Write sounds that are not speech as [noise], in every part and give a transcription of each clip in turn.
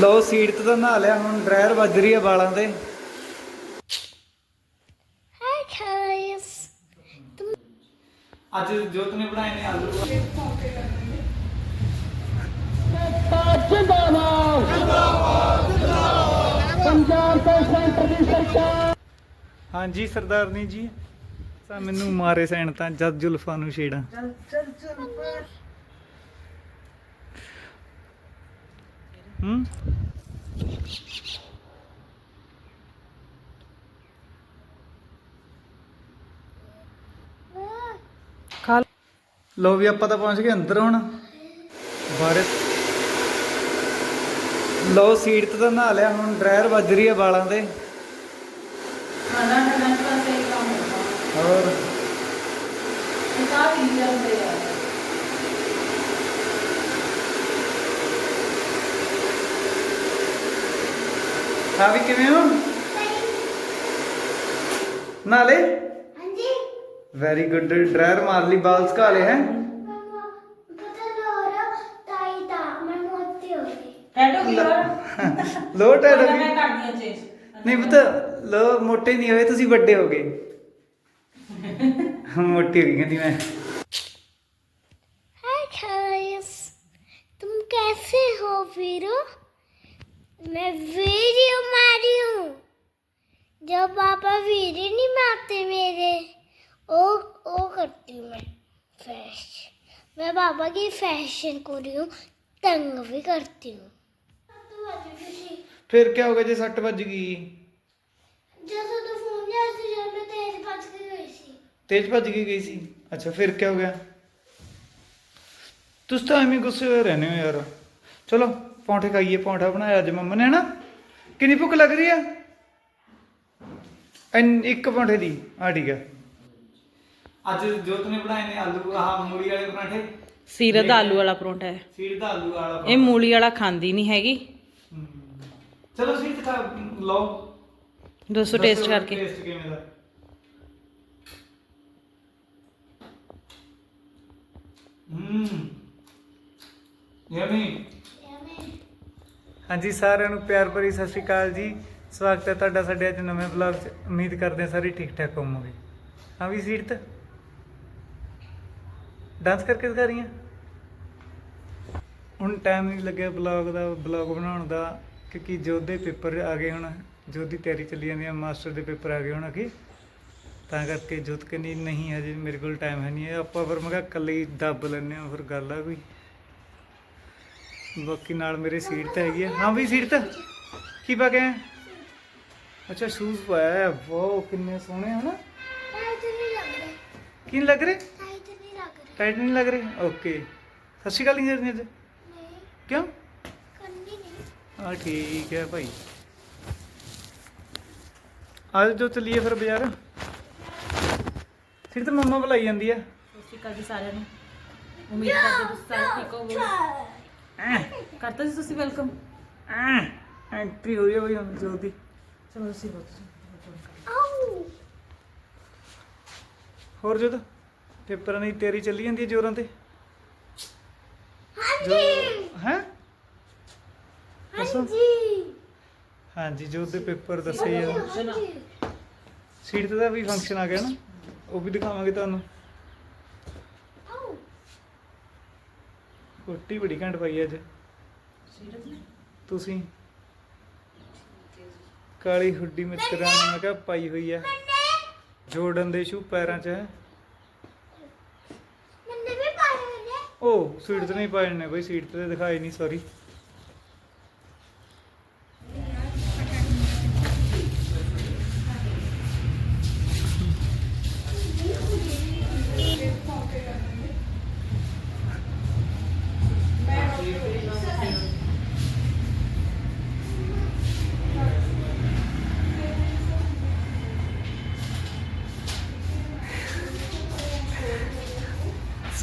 ਲੋ seat ਤੇ ਤਾਂ ਨਹਾ ਲਿਆ ਹੁਣ ਡਰਾਇਰ ਵੱਜ ਰਹੀ ਹੈ ਵਾਲਾਂ ਤੇ। Hi guys. ਅੱਜ ਜੋਤ ਨੇ ਬਣਾਏ ਨੇ ਆਲੂ। ਪੰਜਾਬ ਤੋਂ ਸੈਂਟਰ ਦੀ ਸਰਕਾਰ ਹਾਂਜੀ ਸਰਦਾਰਨੀ ਜੀ। ਤਾਂ ਮੈਨੂੰ ਮਾਰੇ ਸੈਣ ਤਾਂ ਜਦ ਜ਼ੁਲਫਾਂ ਨੂੰ ਛੇੜਾਂ। ਹੂੰ। ਖਾ ਲੋ। ਵੀ ਆਪਾਂ ਤਾਂ ਪਹੁੰਚ ਗਏ ਅੰਦਰ ਹੁਣ। ਬਾਰੇ ਲੋ ਸੀਟ ਤੇ ਤਾਂ ਨਹਾ ਲਿਆ ਹੁਣ ਡਰਾਇਰ ਵੱਜ ਰਹੀ ਹੈ ਵਾਲਾਂ ਤੇ। ਖਾਣਾ ਖਾਣਾ ਪਾਸੇ ਕੰਮ ਹੁੰਦਾ ਹੋਰ। ਕਿਤਾਬ ਹੀ ਜਾਂਦੇ ਆ। ਆ ਵੀ ਕਿਵੇਂ ਹੋ ਨਾਲੇ ਹਾਂਜੀ ਵੈਰੀ ਗੁੱਡ ਡਰਾਇਰ ਮਾਰ ਲਈ ਬਾਲ ਸੁਕਾ ਲਏ ਹੈ ਮਮਾ ਪਤਾ ਲੋਰਾ ਤਾਈ ਦਾ ਮੈਂ ਮੋਤੀ ਹੋ ਗਈ ਟੈਟੋ ਕੀ ਹੋਰ ਲੋ ਟੈਡ ਮੈਂ [laughs] ਕਰਦੀ ਆ ਚੇਂਜ ਨਹੀਂ ਪਤਾ ਲੋ ਮੋਟੇ ਨਹੀਂ ਹੋਏ ਤੁਸੀਂ ਵੱਡੇ ਹੋ ਗਏ ਮੋਟੀ [laughs] ਹੋ ਗਈ ਕਹਿੰਦੀ ਮੈਂ हाय गाइस तुम कैसे हो वीरो मैं वीडियो मारी हूँ जब पापा वीडियो नहीं मारते मेरे ओ ओ करती हूँ मैं फैशन मैं पापा की फैशन को रही हूँ तंग भी करती हूँ ਫਿਰ ਕੀ ਹੋ ਗਿਆ ਜੇ ਸੱਟ ਵੱਜ ਗਈ जैसे तो फोन जैसे जब मैं तेज बच के गई थी ਤੇਜ਼ ਭੱਜ ਕੇ ਗਈ ਸੀ ਅੱਛਾ ਫਿਰ ਕੀ ਹੋ ਗਿਆ ਤੁਸੀਂ ਤਾਂ ਐਵੇਂ ਗੁੱਸੇ ਹੋਏ ਰਹਿੰਦੇ ਹੋ ਯਾਰ ਚਲੋ ਪੌਂਠੇ ਖਾਈਏ ਪੌਂਠਾ ਬਣਾਇਆ ਅੱਜ ਮੰਮਾ ਨੇ ਹਨਾ? ਕਿੰਨੀ ਭੁੱਖ ਲੱਗ ਰਹੀ ਆ? ਐਨ ਇੱਕ ਪੌਂਠੇ ਦੀ ਆ ਠੀਕ ਆ। ਅੱਜ ਜੋਤ ਨੇ ਬਣਾਏ ਨੇ ਆਲੂ ਆਹ ਮੂਲੀ ਵਾਲੇ ਪਰਾਂਠੇ। ਸੀਰਤ ਦਾ ਆਲੂ ਵਾਲਾ ਪਰੌਂਠਾ ਹੈ। ਸੀੜ ਦਾ ਆਲੂ ਵਾਲਾ ਇਹ ਮੂਲੀ ਵਾਲਾ ਖਾਂਦੀ ਨਹੀਂ ਹੈਗੀ। ਹਮ। ਚਲੋ ਸੀੜ ਖਾ ਲਓ। ਦੋਸਤੋ ਟੇਸਟ ਕਰਕੇ। ਟੇਸਟ ਕਿਵੇਂ ਦਾ? ਹਮ ਯਮੀ। ਹਾਂਜੀ, ਸਾਰਿਆਂ ਨੂੰ ਪਿਆਰ ਭਰੀ ਸਤਿ ਸ਼੍ਰੀ ਅਕਾਲ ਜੀ। ਸਵਾਗਤ ਹੈ ਤੁਹਾਡਾ ਸਾਡੇ ਅੱਜ ਨਵੇਂ ਵਲੌਗ 'ਚ। ਉਮੀਦ ਕਰਦੇ ਹਾਂ ਸਾਰੇ ਠੀਕ ਠਾਕ ਹੋਵੋਗੇ। ਹਾਂ ਵੀ ਸੀਟ ਤੇ ਡਾਂਸ ਕਰਕੇ ਦਿਖਾ ਰਹੀ ਹਾਂ। ਹੁਣ ਟਾਈਮ ਨਹੀਂ ਲੱਗਿਆ ਬਲੌਗ ਦਾ ਬਲੌਗ ਬਣਾਉਣ ਦਾ, ਕਿਉਂਕਿ ਜੋਧ ਦੇ ਪੇਪਰ ਆ ਗਏ ਹੁਣ। ਜੋਧ ਦੀ ਤਿਆਰੀ ਚੱਲੀ ਜਾਂਦੀ ਹੈ ਮਾਸਟਰ ਦੇ ਪੇਪਰ ਆ ਗਏ ਹੁਣ ਅੱਗੇ। ਤਾਂ ਕਰਕੇ ਜੋਤ ਕਹਿੰਦੀ ਨਹੀਂ, ਹਜੇ ਮੇਰੇ ਕੋਲ ਟਾਈਮ ਹੈ ਨਹੀਂ। ਹੈ ਆਪਾਂ ਫਿਰ ਮੈਂ ਕਿਹਾ ਇਕੱਲੇ ਹੀ ਦੱਬ ਲੈਂਦੇ ਹਾਂ, ਫਿਰ ਗੱਲ ਆ ਕੋਈ। ਬਾਕੀ ਨਾਲ ਮੇਰੇ ਸੀਟ ਤਾਂ ਹੈਗੀ ਆ। ਹਾਂ ਵੀ ਸੀਟ ਤਾਂ। ਕੀ ਪਾ ਕੇ ਆਏ? ਅੱਛਾ ਸ਼ੂਜ਼ ਪਾਇਆ ਹੈ। ਵਾਓ ਕਿੰਨੇ ਸੋਹਣੇ ਹਨ? ਟਾਈਟ ਨਹੀਂ ਲੱਗ ਰਿਹਾ। ਕਿੰਨ ਲੱਗ ਰਹੇ? ਟਾਈਟ ਨਹੀਂ ਲੱਗ ਰਿਹਾ। ਟਾਈਟ ਨਹੀਂ ਲੱਗ ਰਹੇ? ਓਕੇ ਸਤਿ ਸ਼੍ਰੀ ਅਕਾਲ ਨਹੀਂ ਕਰਨੀ ਅੱਜ। ਨਹੀਂ। ਕਿਉਂ? ਕੰਨੀ ਨਹੀਂ। ਆ ਠੀਕ ਹੈ ਭਾਈ। ਅੱਜ ਜੋ ਚੱਲੀਏ ਫਿਰ ਬਾਜ਼ਾਰ। ਸਿਰ ਤੇ ਮੰਮਾ ਬੁਲਾਈ ਜਾਂਦੀ ਆ। ਸਤਿ ਸ਼੍ਰੀ ਅਕਾਲ ਜੀ ਸਾਰਿਆਂ ਨੂੰ। ਉਮੀਦ ਕਰਦੇ ਤੁਸੀਂ ਸਾਰੇ ਠੀਕ ਹੋਵੋਗੇ। ਕਰਤਾ ਜੀ ਤੁਸੀਂ ਵੈਲਕਮ ਐਂਟਰੀ ਹੋ ਰਹੀ ਹੁਣ ਜਲਦੀ। ਚਲੋ ਤੁਸੀਂ ਆਉ ਹੋਰ ਜਦ ਪੇਪਰਾਂ ਦੀ ਤਿਆਰੀ ਚੱਲੀ ਜਾਂਦੀ ਜੋਰਾਂ ਤੇ? ਹਾਂਜੀ। ਹੈ? ਹਾਂਜੀ। ਹਾਂਜੀ ਜੋ ਦੇ ਪੇਪਰ ਦੱਸੇ ਆ। ਸੀਟ ਦਾ ਵੀ ਫੰਕਸ਼ਨ ਆ ਗਿਆ ਨਾ। ਉਹ ਵੀ ਦਿਖਾਵਾਂਗੇ ਤੁਹਾਨੂੰ। ਕੋਟੀ ਬੜੀ ਘੰਟ ਪਾਈ ਅੱਜ। ਸੀਰਤ ਤੁਸੀਂ? ਕਾਲੀ ਹੁੱਡੀ ਮਿੱਤਰਾਂ ਨੇ ਮੈਂ ਕਿਹਾ ਪਾਈ ਹੋਈ ਆ। ਜੋੜਨ ਦੇ ਸ਼ੂ ਪੈਰਾਂ 'ਚ ਹੈ। ਮੰਨੇ ਵੀ ਪਾਏ ਨੇ। ਓ ਸੀਟ ਤੇ ਨਹੀਂ ਪਾਏ ਨੇ ਬਈ ਸੀਟ ਤੇ ਦਿਖਾਈ ਨਹੀਂ ਸੌਰੀ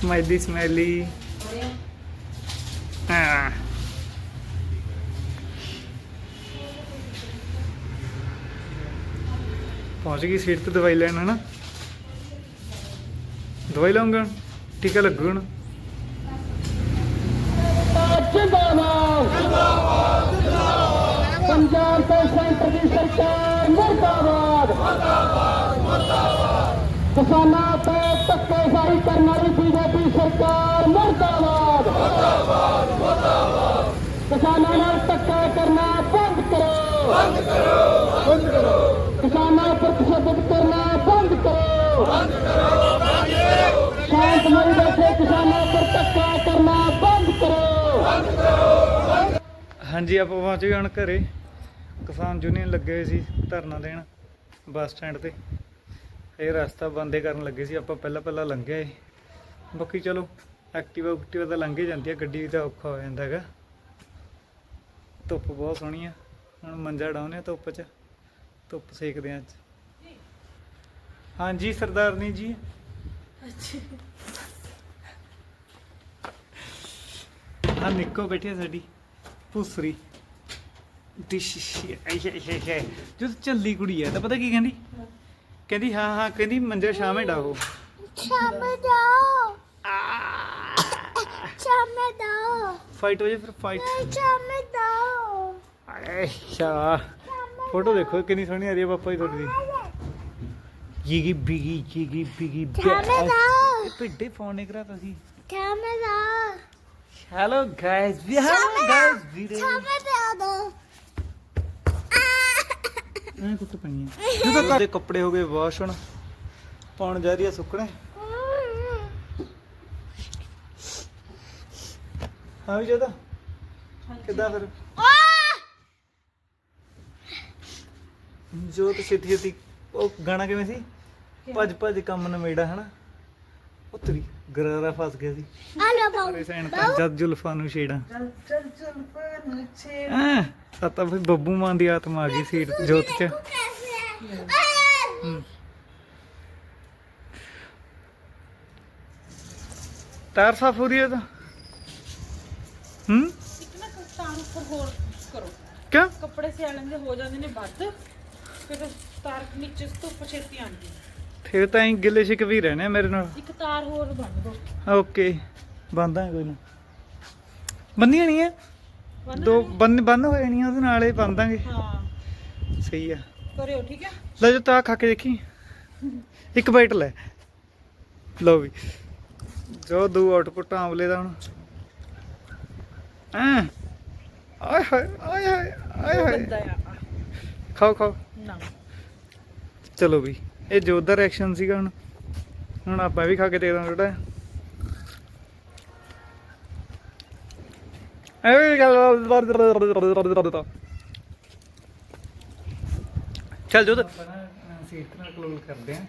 ਸਮਾਈਲੀ ਸਮਾਈਲੀ ਹਾਂ ਪਹੁੰਚ ਗਈ ਸੀਟ ਤੇ ਦਵਾਈ ਲੈਣ, ਹਨਾ? ਦਵਾਈ ਲਾਉਂਗੇ ਹੁਣ ਟੀਕਾ ਲੱਗੂ ਪੰਜਾਬ ਤੇ ਸੈਂਟਰ ਦੀ ਸਰਕਾਰ ਮੁਰਦਾਬਾਦ। ਕਿਸਾਨਾਂ ਤੇ ਧੱਕੇਸ਼ਾਹੀ ਕਰਨ ਵਾਲੀ ਬੀਜੇਪੀ ਸਰਕਾਰ ਮੁਰਦਾਬਾਦ। ਕਿਸਾਨਾਂ ਨਾਲ ਧੱਕਾ ਕਰਨਾ ਬੰਦ ਕਰੋ। ਬੰਦ ਕਰੋ ਬੰਦ ਕਰੋ ਕਿਸਾਨਾਂ ਉੱਪਰ ਤਸ਼ੱਦਦ ਕਰਨਾ ਬੰਦ ਕਰੋ। ਬੰਦ ਕਰੋ ਸ਼ਾਂਤਮਈ ਬੈਠੇ ਕਿਸਾਨਾਂ ਉੱਪਰ ਧੱਕਾ ਕਰਨਾ ਬੰਦ ਕਰੋ। ਹਾਂਜੀ, ਆਪਾਂ ਪਹੁੰਚ ਗਏ ਹੁਣ ਘਰੇ। ਕਿਸਾਨ ਯੂਨੀਅਨ ਲੱਗੇ ਹੋਏ ਸੀ ਧਰਨਾ ਦੇਣ, ਬੱਸ ਸਟੈਂਡ ਤੇ। ਇਹ ਰਸਤਾ ਬੰਦੇ ਕਰਨ ਲੱਗੇ ਸੀ, ਆਪਾਂ ਪਹਿਲਾਂ ਪਹਿਲਾਂ ਲੰਘਿਆ ਬਾਕੀ ਚਲੋ ਐਕਟਿਵਾ ਐਕਟਿਵਾ ਤਾਂ ਲੰਘੇ ਜਾਂਦੀ ਆ, ਗੱਡੀ ਦਾ ਔਖਾ ਹੋ ਜਾਂਦਾ ਹੈਗਾ। ਧੁੱਪ ਬਹੁਤ ਸੋਹਣੀ ਆ, ਹੁਣ ਮੰਜਾ ਡਾਉਨੇ ਆ ਧੁੱਪ 'ਚ, ਧੁੱਪ ਸੇਕਦੇ ਆ ਅੱਜ। ਹਾਂਜੀ, ਸਰਦਾਰਨੀ ਜੀ। ਹਾਂ ਨਿੱਕੋ ਬੈਠੀ ਆ ਸਾਡੀ, ਭੁਸਰੀ। ਡਿਸ਼ ਜਦੋਂ ਚੱਲੀ ਕੁੜੀ ਆ, ਤਾਂ ਪਤਾ ਕੀ ਕਹਿੰਦੀ? ਕਹਿੰਦੀ ਹਾਂ ਹਾਂ ਕਹਿੰਦੀ ਮੰਜਾ ਸ਼ਾਮੇ ਡਾਹੋ ਸ਼ਾਮ ਜਾਓ ਸ਼ਾਮ ਜਾਓ ਫਾਈਟ ਹੋ ਜੇ ਫਿਰ ਫਾਈਟ ਸ਼ਾਮ ਜਾਓ ਅਰੇ ਸ਼ਾ। ਫੋਟੋ ਦੇਖੋ ਕਿੰਨੀ ਸੋਹਣੀ ਆ ਰਹੀ ਹੈ ਪਾਪਾ ਜੀ ਤੁਹਾਡੀ। ਜੀਗੀ ਬਿਗੀ ਜੀਗੀ ਬਿਗੀ ਸ਼ਾਮੇ ਇਹ ਪਿੱਡੇ ਫੋਨ ਨਹੀਂ ਕਰਾਤਾ ਸੀ। ਸ਼ਾਮ ਜਾਓ ਹੈਲੋ ਗਾਇਸ ਵੀ ਹੈਲੋ ਗਾਇਸ ਵੀਰੇ ਸ਼ਾਮ ਜਾਓ ਐ ਕੁੱਟ ਪਈਆਂ ਜਦੋਂ ਦੇ ਕੱਪੜੇ ਹੋ ਗਏ ਵਾਸ਼ ਹੁਣ। ਪਾਉਣ ਜਾ ਰਹੀ ਆ ਸੁੱਕਣੇ। ਹਾਂ ਵੀ ਜਦਾ ਕਿੱਦਾਂ ਫਿਰ? ਜੋ ਤੇ ਛੇਤੀ ਛੇਤੀ ਉਹ ਗਾਣਾ ਕਿਵੇਂ ਸੀ? ਭੱਜ ਭੱਜ ਕੰਮ ਨਵੇੜਾ ਹਨਾ? ਉਹ ਤੇਰੀ ਗਰਾਰਾ ਫਸ ਗਿਆ ਸੀ। ਆਲੋ ਬਾਉ ਜਦ ਜੁਲਫਾਂ ਨੂੰ ਛੇੜਾਂ। ਚਲ ਚਲ ਚਲ ਪਾਣ ਛੇ ਐ ਤਾਂ ਤਾਂ ਬੱਬੂ ਮਾਨ ਦੀ ਆਤਮਾ ਆ ਗਈ ਸੀਟ ਜੋਤ ਚ। ਤਾਰ ਸਾਫ਼ ਹੋ। ਰਹੀ ਹੈ ਤਾਂ। ਹੂੰ? ਇੱਕ ਨਾ ਉੱਪਰ ਹੋਰ ਕਰੋ। ਕਿਆ ਕੱਪੜੇ ਸਿਆਲਣ ਦੇ ਹੋ ਜਾਂਦੇ ਨੇ ਵੱਧ। ਫਿਰ ਤਾਰ ਨੀਚੇ ਤੋਂ ਪਛੇਤੀ ਆਉਂਦੀ। ਫਿਰ ਤਾਂ ਹੀ ਗਿੱਲੇ ਸ਼ਿਕ ਵੀ ਰਹਿਣੇ ਆ ਮੇਰੇ ਨਾਲ। ਇੱਕ ਤਾਰ ਹੋਰ ਬੰਨ ਦੋ। ਓਕੇ ਬੰਦਾਂ ਕੋਈ ਨਾ। ਬੰਦੀਆਂ ਨਹੀਂ ਹੈ ਬੰਨ ਦੋ ਬੰਨ ਬੰਨ ਹੋਏ ਨਹੀਂ ਉਹਦੇ ਨਾਲ ਹੀ ਬੰਦਾਂਗੇ ਹਾਂ। ਸਹੀ ਆ। ਕਰਿਓ ਠੀਕ ਹੈ ਲੈ ਜੋ ਤਾਂ ਖਾ ਕੇ ਦੇਖੀ। ਇੱਕ ਬਾਈਟ ਲੈ। ਲਓ ਵੀ। ਜੋ ਦੋ ਆਊਟਪੁੱਟ ਆਮਲੇ ਦਾ ਹੁਣ। ਐ। ਆਏ ਹਾਏ ਆਏ ਹਾਏ ਆਏ ਹਾਏ। ਆ। ਖਾਓ ਖਾਓ। ਨਾ। ਚਲੋ ਵੀ। ਇਹ ਜੋਤ ਦਾ ਰਿਐਕਸ਼ਨ ਸੀਗਾ ਹੁਣ। ਹੁਣ ਆਪਾਂ ਵੀ ਖਾ ਕੇ ਦੇਖਦੇ ਹਾਂ ਥੋੜਾ ਐਵੇਂ ਗੱਲ ਚੱਲ ਜੋਤ ਸੀਟ ਨਾਲ ਕਲੋਜ਼ ਕਰਦੇ ਆ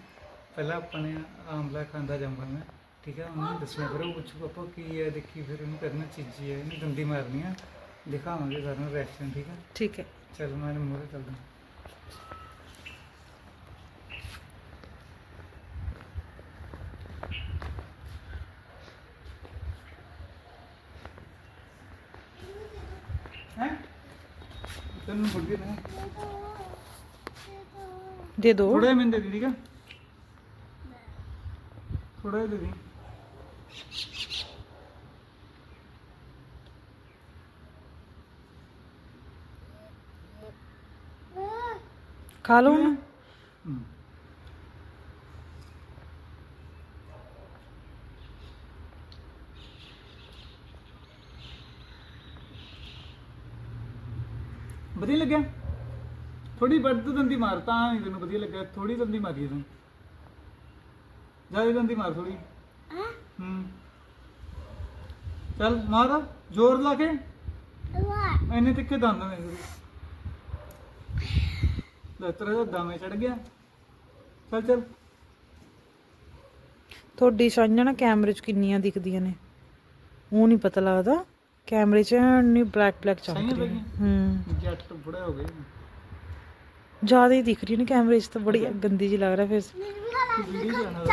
ਪਹਿਲਾਂ ਆਪਾਂ ਨੇ ਆਮਲਾ ਖਾਂਦਾ ਜੰਮਣਾ ਠੀਕ ਹੈ ਉਹਨੂੰ ਦੱਸਣਾ ਫਿਰ ਉਹ ਪੁੱਛੂ ਪਾਪਾ ਕੀ ਹੈ ਦੇਖੀ ਫਿਰ ਉਹਨੂੰ ਕਰਨਾ ਚੀਜ਼ੀ ਹੈ। ਇਹਨੂੰ ਦੰਦੀ ਮਾਰਨੀ ਆ। ਦਿਖਾਵਾਂਗੇ ਸਾਰਿਆਂ ਨੂੰ ਰਿਐਕਸ਼ਨ ਠੀਕ ਹੈ? ਠੀਕ ਹੈ। ਚੱਲ ਮੈਂ ਮੂਹਰੇ ਚੱਲਦਾ ਹੈ? ਤੈਨੂੰ ਫੁੱਟ ਨਾ। ਦੇ ਦੋ। ਥੋੜਾ ਜਿਹਾ ਮੈਨੂੰ ਦੇ ਦੀ ਠੀਕ ਹੈ ਥੋੜਾ ਜਿਹਾ ਦੇ ਦੀ। ਖਾ ਲਓ। ਹੁਣ ਵਧੀਆ ਲੱਗਿਆ? ਥੋੜੀ ਵੱਧ ਦੰਦੀ ਮਾਰ ਤਾਂ ਨਹੀਂ ਤੈਨੂੰ ਵਧੀਆ ਲੱਗਿਆ। ਥੋੜੀ ਦੰਦੀ ਮਾਰੀ ਤੂੰ। ਜ਼ਿਆਦਾ ਦੰਦੀ ਮਾਰ ਥੋੜੀ ਹੂੰ? ਚੱਲ ਮਾਰ ਜ਼ੋਰ ਲਾ ਕੇ। ਇੰਨੇ ਤਿੱਖੇ ਦੰਦ ਨੇ ਲੈ ਤੇਰਾ ਤਾਂ ਦਮੇ ਚੜ ਗਿਆ। ਚੱਲ ਚੱਲ। ਤੁਹਾਡੀ ਸਾਈਆਂ ਨਾ ਕੈਮਰੇ 'ਚ ਕਿੰਨੀਆਂ ਦਿਖਦੀਆਂ ਨੇ। ਉਹ ਨਹੀਂ ਪਤਾ ਲੱਗਦਾ। ਕੈਮਰੇ 'ਚ ਨਹੀਂ ਬਲੈਕ ਬਲੈਕ ਚੱਲ ਰਹੀ ਹੂੰ। ਜੱਟ ਤੋਂ ਬੁੜੇ ਹੋ ਗਏ। ਜ਼ਿਆਦਾ ਹੀ ਦਿਖ ਰਹੀ ਨਾ ਕੈਮਰੇ 'ਚ ਤਾਂ ਬੜੀ ਗੰਦੀ ਜੀ ਲੱਗ ਰਿਹਾ ਫੇਸ ਮੈਨੂੰ ਵੀ ਖਾਣਾ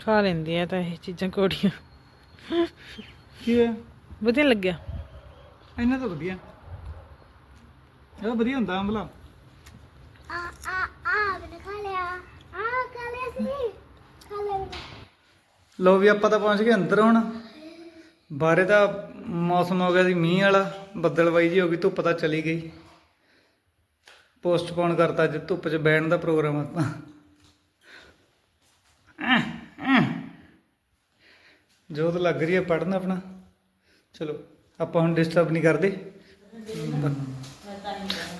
ਖਾ ਲੈਂਦੀ ਆ ਤਾਂ ਇਹ ਚੀਜ਼ਾਂ ਕੋੜੀਆਂ ਕੀ ਹੈ ਵਧੀਆ ਲੱਗਿਆ। ਇਹਨਾਂ ਤਾਂ ਵਧੀਆ। ਇਹ ਵਧੀਆ ਹੁੰਦਾ ਅੰਬਲਾ। ਲੋ ਵੀ ਆਪਾਂ ਤਾਂ ਪਹੁੰਚ ਗਏ ਅੰਦਰ ਹੁਣ। ਬਾਰੇ ਦਾ ਮੌਸਮ ਹੋ ਗਿਆ ਸੀ ਮੀਂਹ ਵਾਲਾ। ਬੱਦਲਵਾਈ ਜੀ ਹੋ ਗਈ ਧੁੱਪ ਤਾਂ ਚਲੀ ਗਈ। ਪੋਸਟਪੋਨ ਕਰਤਾ ਅੱਜ ਧੁੱਪ 'ਚ ਬੈਣ ਦਾ ਪ੍ਰੋਗਰਾਮ ਆਪਾਂ। ਜੋਤ ਲੱਗ ਰਹੀ ਹੈ ਪੜਨ ਆਪਣਾ। ਚਲੋ। ਆਪਾਂ ਹੁਣ ਡਿਸਟਰਬ ਨਹੀਂ ਕਰਦੇ।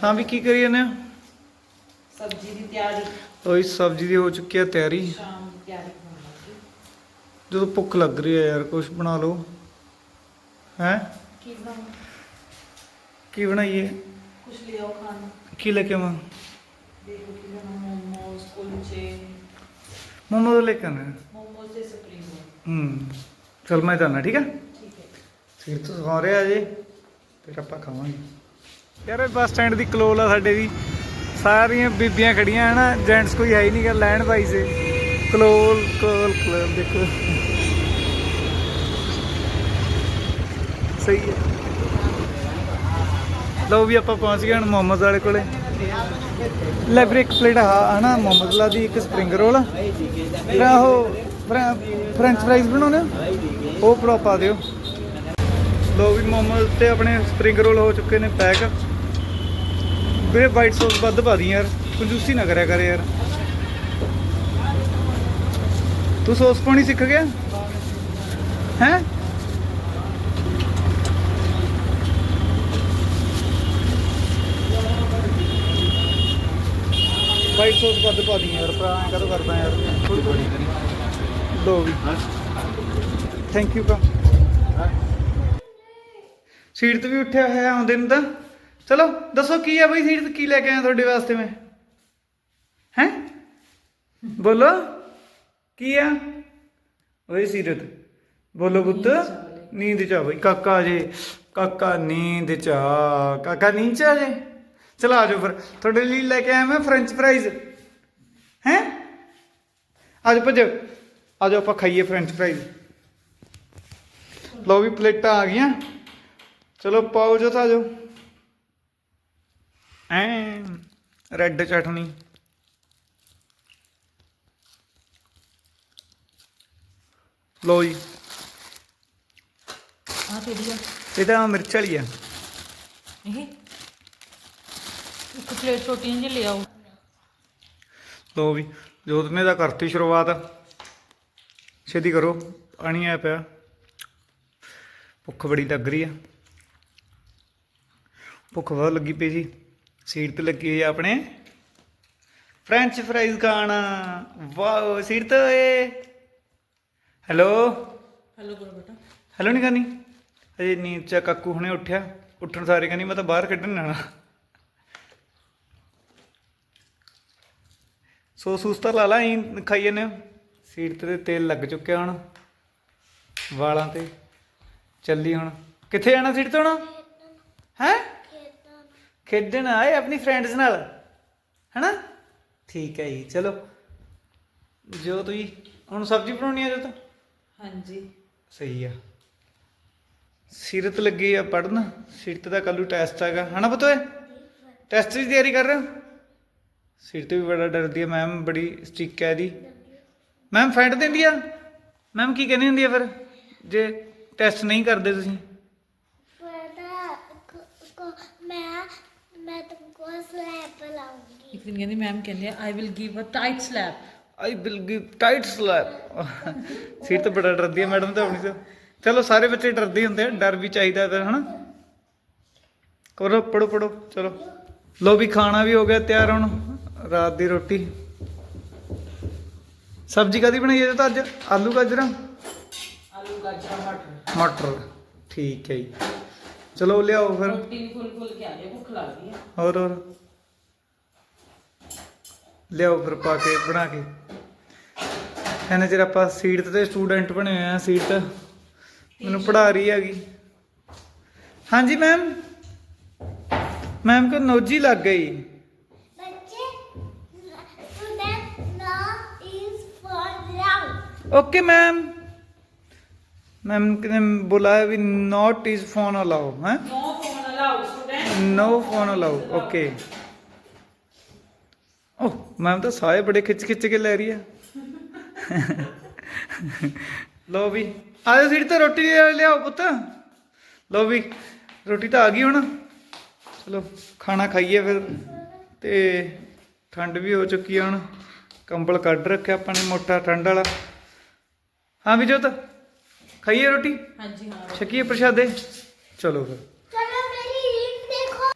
ਹਾਂ ਵੀ ਕੀ ਕਰੀ ਜਾਂਦੇ ਹੋ? ਸਬਜ਼ੀ ਦੀ ਤਿਆਰੀ। ਉਹੀ ਸਬਜ਼ੀ ਦੀ ਹੋ ਚੁੱਕੀ ਹੈ ਤਿਆਰੀ। ਸ਼ਾਮ ਦੀ ਤਿਆਰੀ ਲੱਗੀ। ਜਦੋਂ ਭੁੱਖ ਲੱਗ ਰਹੀ ਹੈ ਯਾਰ ਕੁਝ ਬਣਾ ਲਓ। ਹੈ? ਕੀ ਬਣਾਉਂ ਕੀ ਬਣਾਈਏ? ਕੁਛ ਲਿਆਓ ਖਾਣ। ਨੂੰ ਕੀ ਲੈ ਕੇ ਆਵਾਂ? ਦੇਖੋ ਕੀ ਲੈਣਾ ਮੋਮੋਸ ਕੁਲਚੇ। ਮੋਮੋ ਲੈ ਕੇ ਆਣਾ ਮੋਮੋਸ ਸਪਰਿੰਗ ਰੋਲ ਹੂੰ ਚਲ ਮੈਂ ਠੀਕ ਹੈ ਠੀਕ ਹੈ ਫਿਰ ਤੋਂ ਸੌ ਰਿਹਾ ਜੇ ਫਿਰ ਆਪਾਂ ਖਾਵਾਂਗੇ। ਯਾਰ ਇਹ ਬੱਸ ਸਟੈਂਡ ਦੀ ਕਲੋਲ ਆ ਸਾਡੇ ਦੀ। ਸਾਰੀਆਂ ਬੀਬੀਆਂ ਖੜੀਆਂ ਹਨ ਨਾ ਜੈਂਟਸ ਕੋਈ ਹੈ ਹੀ ਨਹੀਂ ਲੈਣ ਬਾਈ ਸੇ। ਕਲੋਲ ਕਲੋਲ ਕਲੋਲ, ਦੇਖੋ। ਸਹੀ ਹੈ। ਲਓ ਵੀ ਆਪਾਂ ਪਹੁੰਚ ਗਏ ਹੁਣ ਮੁਹੰਮਦ ਵਾਲੇ ਕੋਲੇ। ਲੈ ਫਿਰ ਇੱਕ ਪਲੇਟ ਆ, ਹਨਾ, ਮੁਹੰਮਦ ਲਾ ਦੀ ਇੱਕ ਸਪਰਿੰਗ ਰੋਲ ਫਿਰ ਉਹ ਫਰੈਂਚ ਫਰਾਈਜ਼ ਬਣਾਉਣੇ ਆ? ਉਹ ਭਰਾ ਪਾ ਦਿਓ। ਲੋ ਵੀ ਮੋਮੋਸ ਤੇ ਆਪਣੇ ਸਪਰਿੰਗ ਰੋਲ ਹੋ ਚੁੱਕੇ ਨੇ ਪੈਕ ਵੀਰੇ ਵਾਈਟ ਸੌਸ ਵੱਧ ਪਾ ਦੀ ਯਾਰ ਕੰਜੂਸੀ ਨਾ ਕਰਿਆ ਕਰ ਯਾਰ। ਤੂੰ ਸੌਸ ਪਾਣੀ ਸਿੱਖ ਗਿਆ? ਹੈ? ਵਾਈਟ ਸੌਸ ਵੱਧ ਪਾ ਦੀ ਯਾਰ ਭਰਾ ਐਂ ਕਦੋਂ ਕਰਦਾ ਯਾਰ। ਥੋੜੀ ਥੋੜੀ ਦੋ ਵੀ। ਥੈਂਕ ਯੂ ਕਾ ਸੀਟ ਤੇ ਵੀ ਉੱਠਿਆ ਹੋਇਆ ਆਉਂਦੇ ਨੂੰ ਤਾਂ ਚਲੋ ਦੱਸੋ ਕੀ ਆ ਬਈ ਸੀਟ ਤੇ ਕੀ ਲੈ ਕੇ ਆਇਆ ਤੁਹਾਡੇ ਵਾਸਤੇ ਮੈਂ? ਹੈ? ਬੋਲੋ। ਕੀ ਆ? ਓਏ ਸੀਰਤ ਬੋਲੋ ਪੁੱਤ। ਨੀਂਦ ਚ ਆ ਬਈ। ਕਾਕਾ ਜੇ ਕਾਕਾ ਨੀਂਦ ਚ ਆ। ਕਾਕਾ ਨੀਂਦ ਚ ਆ ਜੇ? ਚਲ ਆ ਜਾਓ ਫਿਰ। ਤੁਹਾਡੇ ਲਈ ਲੈ ਕੇ ਆਇਆ ਮੈਂ ਫ੍ਰੈਂਚ ਫਰਾਈਜ਼। ਹੈ? ਜਾਓ ਭੱਜੋ। ਆ ਜਾਓ ਆਪਾਂ ਖਾਈਏ ਫ੍ਰੈਂਚ ਫਰਾਈਜ਼। ਲਓ ਵੀ ਪਲੇਟਾਂ ਆ ਗਈਆਂ। ਚਲੋ ਪਾਓ ਜੋ ਤਾਂ ਜੋ ਐ ਰੈੱਡ ਚਟਨੀ। ਲਓ ਜੀ। ਆਹ ਕਿਹੜੀ ਆ ਇਹ ਤਾਂ ਮਿਰਚ ਵਾਲੀ ਆ। ਇਹ? ਇੱਕ ਪਲੇਟ ਛੋਟੀ ਜਿਹੀ ਲਿਆਓ ਲਓ ਵੀ ਜੋਤ ਨੇ ਤਾਂ ਕਰਤੀ ਸ਼ੁਰੂਆਤ। ਛੇਤੀ ਕਰੋ ਪਾਣੀ ਆਇਆ ਪਿਆ। ਭੁੱਖ ਬੜੀ ਲੱਗ ਰਹੀ ਆ। ਭੁੱਖ ਬਹੁਤ ਲੱਗੀ ਪਈ ਸੀ। ਸੀਟ ਤੇ ਲੱਗੀ ਹੋਈ ਆ ਆਪਣੇ। ਫ੍ਰੈਂਚ ਫਰਾਈਜ਼ ਖਾਣਾ। ਵਾਓ ਸੀਟ ਤੇ ਓਏ। ਹੈਲੋ ਹੈਲੋ ਕਰੋ ਬੇਟਾ। ਹੈਲੋ ਨਹੀਂ ਕਰਨੀ। ਅਜੇ ਨੀਂਦ ਚ ਆ, ਕਾਕੂ ਹੁਣੇ ਉੱਠਿਆ। ਉੱਠਣ ਸਾਰੇ ਕਹਿੰਦੀ ਮੈਂ ਤਾਂ ਬਾਹਰ ਕੱਢਣ ਜਾਣਾ। ਸੋ ਸੁਸਤਾ ਲਾ ਲਾ ਹੀ ਖਾਈ ਜਾਂਦੇ ਹੋ। ਸੀਟ ਤੇ ਤੇਲ ਲੱਗ ਚੁੱਕਿਆ ਹੁਣ। ਵਾਲਾਂ ਤੇ। ਚੱਲੀ ਹੁਣ। ਕਿੱਥੇ ਜਾਣਾ ਸੀਟ ਤੋਂ ਹੁਣ? ਹੈ? ਖੇਡਣ ਆਏ ਆਪਣੀ ਫਰੈਂਡਸ ਨਾਲ ਹੈਨਾ? ਠੀਕ ਹੈ ਜੀ ਚਲੋ। ਜੋ ਤੁਸੀਂ ਹੁਣ ਸਬਜ਼ੀ ਬਣਾਉਣੀ ਹੈ ਜੋ ਤਾਂ ਹਾਂਜੀ। ਸਹੀ ਆ। ਸਿਰਤ ਲੱਗੀ ਆ ਪੜਨ ਸਿਰਤ ਦਾ ਕੱਲੂ ਟੈਸਟ ਹੈਗਾ। ਹਨਾ ਬਤੋਏ ਟੈਸਟ ਦੀ ਤਿਆਰੀ ਕਰ ਰਹੇ ਹੋ? ਸਿਰਤ ਵੀ ਬੜਾ ਡਰਦੀ ਆ ਮੈਮ ਬੜੀ ਸਟ੍ਰਿਕ ਹੈ ਇਹਦੀ। ਮੈਮ ਫੈਂਟ ਦਿੰਦੀ ਆ? ਮੈਮ ਕੀ ਕਹਿੰਦੀ ਹੁੰਦੀ ਆ ਫਿਰ? ਜੇ ਟੈਸਟ ਨਹੀਂ ਕਰਦੇ ਤੁਸੀਂ? ਮੈਂ ਮੈਂ ਤੁਮਕੋ ਸਲੈਪ ਲਾਉਂਗੀ। ਇੱਕ ਦਿਨ ਕਹਿੰਦੀ ਮੈਮ ਕਹਿੰਦੀ ਆਈ ਵਿਲ ਗਿਵ ਚਲੋ ਸਾਰੇ ਬੱਚੇ ਡਰਦੇ ਹੁੰਦੇ ਕਰੋ ਪੜੋ ਪੜੋ ਚਲੋ। ਲੋ ਵੀ ਖਾਣਾ ਵੀ ਹੋ ਗਿਆ ਤਿਆਰ ਹੁਣ ਰਾਤ ਦੀ ਰੋਟੀ। ਸਬਜ਼ੀ ਕਾਦੀ ਬਣਾਈ ਹੈ ਅੱਜ? ਆਲੂ ਗਾਜਰਾਂ? ਠੀਕ ਹੈ ਜੀ। ਚਲੋ ਲਿਆਓ ਫਿਰ। ਰੋਟੀ ਫੁੱਲ ਫੁੱਲ ਕੇ ਆ ਜੇ ਭੁੱਖ ਲੱਗਦੀ ਹੈ ਹੋਰ ਹੋਰ। ਲਿਆਓ ਫਿਰ ਪਾ ਕੇ ਬਣਾ ਕੇ। ਇਹਨੇ ਜਿਹੜਾ ਆਪਾਂ ਸੀਟ ਤੇ ਸਟੂਡੈਂਟ ਬਣੇ ਹੋਏ ਆ ਸੀਟ ਮੈਨੂੰ ਪੜਾ ਰਹੀ ਹੈਗੀ। ਹਾਂਜੀ ਮੈਮ ਮੈਮ ਕੋ ਨੋਜੀ ਲੱਗ ਗਈ? ਬੱਚੇ ਸਟੂਡੈਂਟ ਓਕੇ ਮੈਮ मैम ने बोला है भी नॉट इज फोन अलाउ है no phone allowed student no phone allow okay oh ma'am तो सारे बड़े खिंच खिंच के ले रही है ਲਓ ਵੀ ਆਜੋ ਸੀਟ ਤੇ ਰੋਟੀ ਲਿਆਓ ਪੁੱਤ ਲਓ ਵੀ ਰੋਟੀ ਤਾਂ ਆ ਗਈ ਹੁਣ ਚਲੋ ਖਾਣਾ ਖਾਈਏ ਫਿਰ ਤੇ ਠੰਡ ਵੀ ਹੋ ਚੁੱਕੀ ਆ ਹੁਣ ਕੰਬਲ ਕੱਢ ਰੱਖਿਆ ਆਪਾਂ ਨੇ ਮੋਟਾ ਠੰਡ ਵਾਲਾ ਹਾਂ ਵੀ ਜੋਤ ਖਾਈਏ ਰੋਟੀ? ਹਾਂਜੀ ਹਾਂ। ਛਕੀਏ ਪ੍ਰਸ਼ਾਦੇ? ਚਲੋ ਫਿਰ। ਚਲੋ ਮੇਰੀ ਰੀਲ ਦੇਖੋ।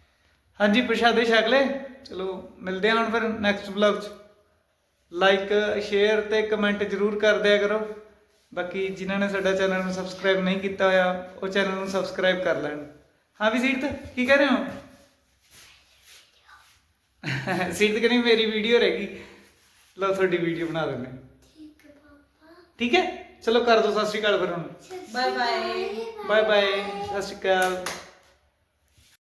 ਹਾਂਜੀ ਪ੍ਰਸ਼ਾਦੇ ਛਕ ਲੈ ਚਲੋ ਮਿਲਦੇ ਹਾਂ ਹੁਣ ਫਿਰ ਨੈਕਸਟ ਵਲੌਗ 'ਚ। ਲਾਈਕ ਸ਼ੇਅਰ ਤੇ ਕਮੈਂਟ ਜਰੂਰ ਕਰ ਦਿਆ ਕਰੋ। ਬਾਕੀ ਜਿਨ੍ਹਾਂ ਨੇ ਸਾਡਾ ਚੈਨਲ ਨੂੰ ਸਬਸਕ੍ਰਾਈਬ ਨਹੀਂ ਕੀਤਾ ਹੋਇਆ ਉਹ ਚੈਨਲ ਨੂੰ ਸਬਸਕ੍ਰਾਈਬ ਕਰ ਲੈਣ। ਹਾਂ ਵੀ ਸੀਟ ਕੀ ਕਹਿ ਰਹੇ ਹੋ? [laughs] ਸੀਟ ਕਹਿੰਦੀ ਮੇਰੀ ਵੀਡੀਓ ਰਹਿ ਗਈ। ਲਓ ਤੁਹਾਡੀ ਵੀਡੀਓ ਬਣਾ ਦਿੰਦੇ। ਠੀਕ ਹੈ ਪਾਪਾ। ਠੀਕ ਹੈ? ਚਲੋ ਕਰ ਦੋ ਸਤਿ ਸ਼੍ਰੀ ਅਕਾਲ ਫਿਰ ਹੁਣ। ਬਾਏ ਬਾਏ ਬਾਏ ਬਾਏ ਸਤਿ ਸ਼੍ਰੀ ਅਕਾਲ।